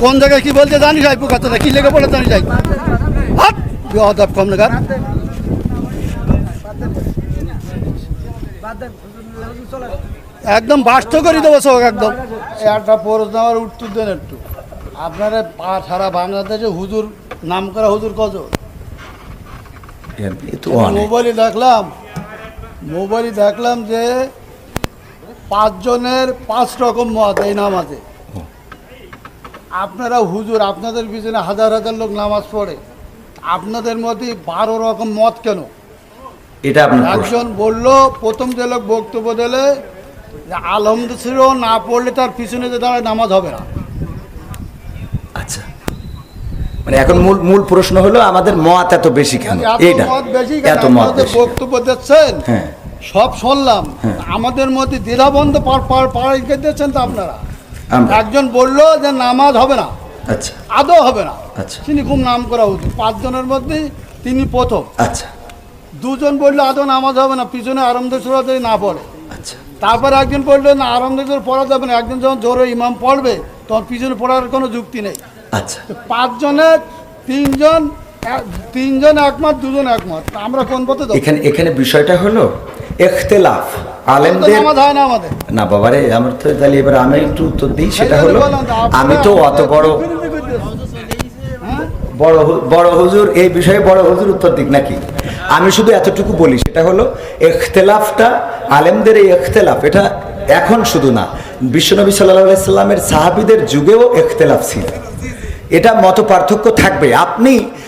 কোন জায়গায় কি বলতে জানি যাই কথাটা কি লেগে পড়ে জানি যাই বেয়াদব কম নাগার একদম বাস্ত করে দেবো সব একদম। একটা প্রশ্ন আমার উত্তর দেন একটু। আপনারা পা- সারা বাংলাদেশে হুজুর নাম করা হুজুর কত অনেক। মোবাইলে দেখলাম মোবাইলে দেখলাম যে পাঁচজনের পাঁচ রকম মত এই নামাজে। আপনারা হুজুর আপনাদের পিছনে হাজার হাজার লোক নামাজ পড়ে আপনাদের মধ্যে বারো রকম মত কেন এটা। একজন বলল প্রথম যে লোক বক্তব্য দিলে যে আলমদ ছিল না পড়লে তার পিছনে যে দাঁড়ায় নামাজ হবে না আচ্ছা মানে এখন মূল মূল প্রশ্ন হলো আমাদের মত এত বেশি কেন বেশি এত মত? বক্তব্য দিচ্ছেন হ্যাঁ সব শুনলাম হ্যাঁ। আমাদের মধ্যে দ্বিধাবন্ধ পাড়াই দিচ্ছেন তো আপনারা একজন বলল যে নামাজ হবে না। আচ্ছা। আদৌ হবে না। আচ্ছা। তিনি খুব নাম করা উচিত। পাঁচজনের মধ্যে তিনি প্রথম। আচ্ছা। দুজন বলল আদৌ নামাজ হবে না? পিছনে আরম্ভ সুরাতে না পড়ে। আচ্ছা। তারপর একজন বলল না আরম্ভ করে পড়া যাবে না। একজন যখন জোরে ইমাম পড়বে তখন পিছনে পড়ার কোনো যুক্তি নেই। আচ্ছা। পাঁচজনের তিনজন তিনজন একমত দুজন একমত। আমরা কোন পথে এখানে এখানে বিষয়টা হলো এখতেলাফ। আলেমদের না বাবারে আমার তো তাহলে এবার আমি একটু উত্তর দিই সেটা হলো আমি তো অত বড়। হ্যাঁ? বড় বড় হুজুর এই বিষয়ে বড় হুজুর উত্তর দিক নাকি আমি শুধু এতটুকু বলি সেটা হলো এখতেলাফটা আলেমদের এই এখতেলাফ এটা এখন শুধু না বিশ্বনবী সাল্লাহ সাল্লামের সাহাবিদের যুগেও এখতেলাফ ছিল এটা মত পার্থক্য থাকবে আপনি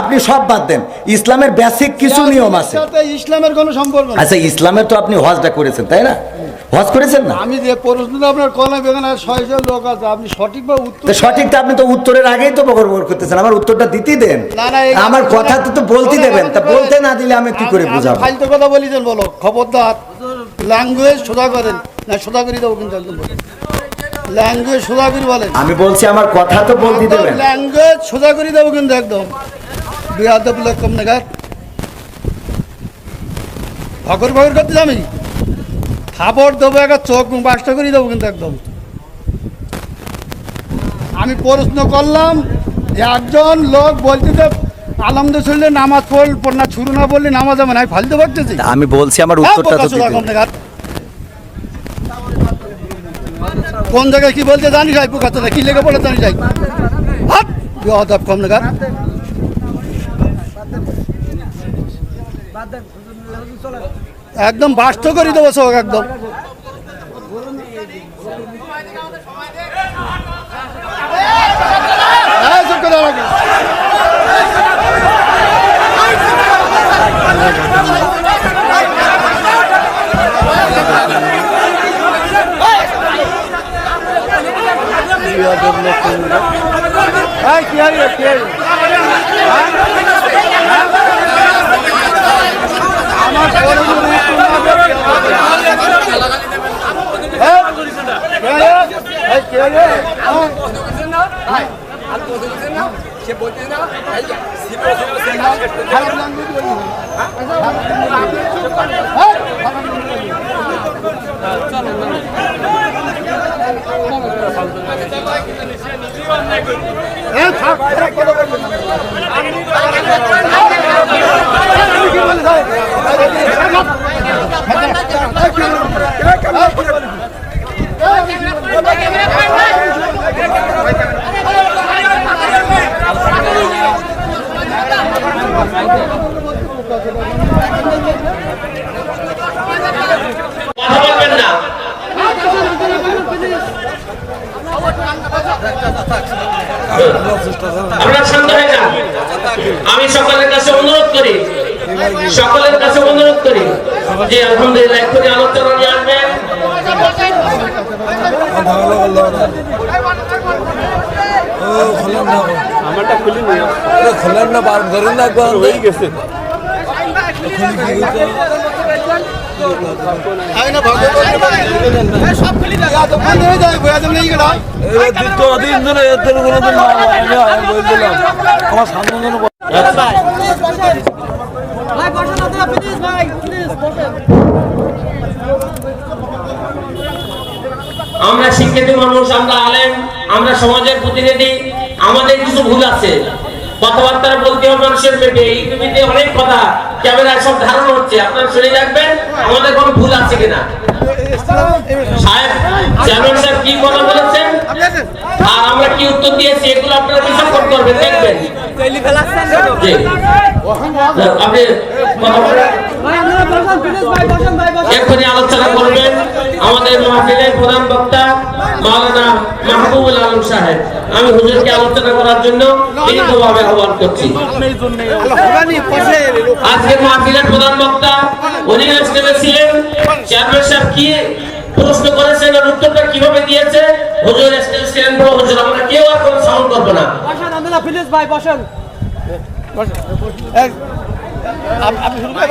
আপনি সব বাদ দেন। ইসলামের বেসিক কিছু নিয়ম আছে। ইসলামের কোনো সম্পর্ক আচ্ছা ইসলামের তো আপনি হজটা করেছেন তাই না? হজ করেছেন না? আমি যে প্রশ্নটা আপনার কলাম এখানে ছয় ছয় লোক আছে আপনি সঠিকভাবে উত্তর তো সঠিকটা আপনি তো উত্তরের আগেই তো বকর বকর করতেছেন আমার উত্তরটা দিতেই দেন। না, না, আমার কথা তো তো বলতে দেবেন তা বলতে না দিলে আমি কি করে বুঝাবো? ফালতু কথা বলি দেন বলো খবরদার। ল্যাঙ্গুয়েজ সোজা করেন। না সোজা করে দেবো কিন্তু একদম ল্যাঙ্গুয়েজ সোজা করে বলেন। আমি বলছি আমার কথা তো বলতে দেবেন। ল্যাঙ্গুয়েজ সোজা করে দেবো কিন্তু একদম। বিয়াদব লোক কম নাগাদ ভগর ভগর করতে আমি খাবার দেবো একটা চোখ বাসটা করে দেবো কিন্তু একদম। আমি প্রশ্ন করলাম একজন লোক বলছে যে আলমদ শুনলে নামাজ পড়ল পড় না শুরু না বললে নামাজ হবে না। আমি ফালতু ভাবতেছি আমি বলছি আমার হ্যাঁ, উত্তরটা তো কোন জায়গায় কি বলতে জানি যাই কথাটা কি লেগে পড়ে জানি যাই অদব কম লাগা একদম বাস্ত করে দেবো সব, একদম এই, চুপ করে দাঁড়া। এই, কি হলো, কি? হ্যাঁ? আমার বড় না দেবে। এই, কি হলো? এই, কি হলো? হ্যাঁ? খারাপ language বলি না। খারাপ কথা বলবি না। আমি কি বলি, ভাই? এই, কি বলি? আমি সকলের কাছে অনুরোধ করি সকলের কাছে অনুরোধ করি যে আলহামদুলিল্লাহ এক্ষুনি আলোচনা নিয়ে আসবেন। আমারটা খুলি নি। খোলেন না বার না একবার। হয়ে গেছে। আমার সামনে আমরা শিক্ষিত মানুষ, আমরা আলেম, আমরা সমাজের প্রতিনিধি, আমাদের কিছু ভুল আছে। কথাবার্তা বলতে হবে মানুষের পেটে টিভিতে অনেক কথা, ক্যামেরায় সব ধারণ হচ্ছে। আপনারা শুনে রাখবেন, আমাদের কোনো ভুল আছে কিনা? কি কথা বলেছেন? আর আমরা কি উত্তর দিয়েছি, এগুলো আপনারা বিশ্লেষণ করবেন দেখবেন। জি। আপনি কথা বলেন ভাই আপনারা বসেন প্লিজ ভাই বসেন ভাই বসেন এক্ষুনি আলোচনা করবেন আমাদের মাহফিলের প্রধান বক্তা মাওলানা মাহবুবুল আলম সাহেব। আমি হুজুরকে আলোচনা করার জন্য আহ্বান করছি। আজকের মাহফিলের প্রধান বক্তা উনি ছিলেন চেয়ারম্যান সাহেব কি প্রশ্ন করেছেন আর উত্তরটা কীভাবে দিয়েছে? হুজুর ছিলেন বড় হুজুর আমরা কেউ আর কোনো সাউন্ড করব না বসেন আপনারা প্লিজ ভাই বসেন। আপনি শুরু করে